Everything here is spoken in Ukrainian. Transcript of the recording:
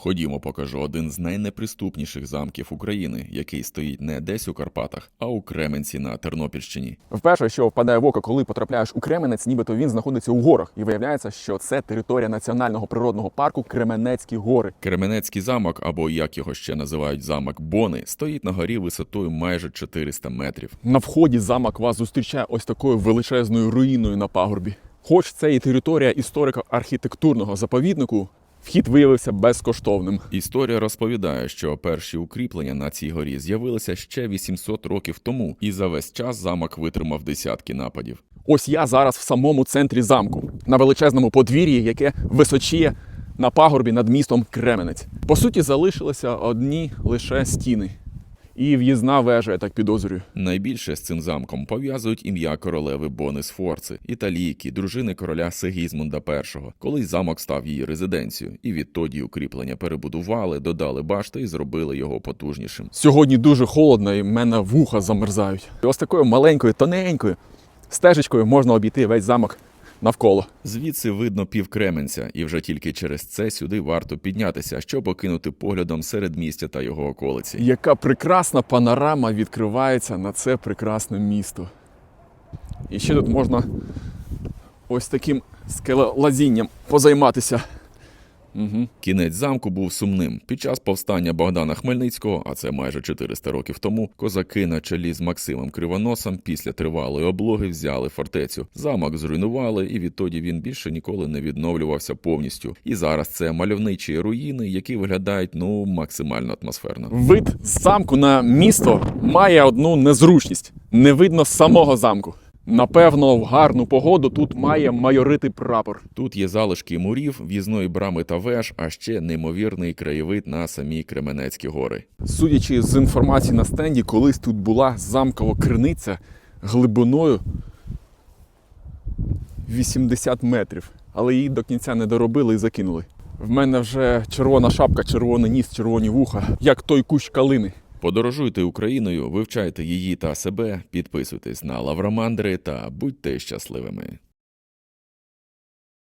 Ходімо, покажу один з найнеприступніших замків України, який стоїть не десь у Карпатах, а у Кременці на Тернопільщині. Вперше, що впадає в око, коли потрапляєш у Кременець, нібито він знаходиться у горах, і виявляється, що це територія національного природного парку Кременецькі гори. Кременецький замок, або як його ще називають замок Бони, стоїть на горі висотою майже 400 метрів. На вході замок вас зустрічає ось такою величезною руїною на пагорбі. Хоч це і територія історико-архітектурного заповіднику, вхід виявився безкоштовним. Історія розповідає, що перші укріплення на цій горі з'явилися ще 800 років тому, і за весь час замок витримав десятки нападів. Ось я зараз в самому центрі замку, на величезному подвір'ї, яке височіє на пагорбі над містом Кременець. По суті, залишилися одні лише стіни. І в'їзна вежа, я так підозрюю. Найбільше з цим замком пов'язують ім'я королеви Бони Сфорци, італійки, дружини короля Сигізмунда І. Колись замок став її резиденцією, і відтоді укріплення перебудували, додали башти і зробили його потужнішим. Сьогодні дуже холодно, і в мене вуха замерзають. І ось такою маленькою, тоненькою стежечкою можна обійти весь замок навколо. Звідси видно пів Кременця, і вже тільки через це сюди варто піднятися, щоб окинути поглядом серед містя та його околиці. Яка прекрасна панорама відкривається на це прекрасне місто. І ще тут можна ось таким скелелазінням позайматися. Угу. Кінець замку був сумним. Під час повстання Богдана Хмельницького, а це майже 400 років тому, козаки на чолі з Максимом Кривоносом після тривалої облоги взяли фортецю. Замок зруйнували, і відтоді він більше ніколи не відновлювався повністю. І зараз це мальовничі руїни, які виглядають ну максимально атмосферно. Вид з замку на місто має одну незручність: не видно самого замку. Напевно, в гарну погоду тут має майорити прапор. Тут є залишки мурів, в'їзної брами та веж, а ще неймовірний краєвид на самі Кременецькі гори. Судячи з інформації на стенді, колись тут була замкова криниця глибиною 80 метрів, але її до кінця не доробили і закинули. В мене вже червона шапка, червоний ніс, червоні вуха, як той кущ калини. Подорожуйте Україною, вивчайте її та себе, підписуйтесь на лавромандри та будьте щасливими.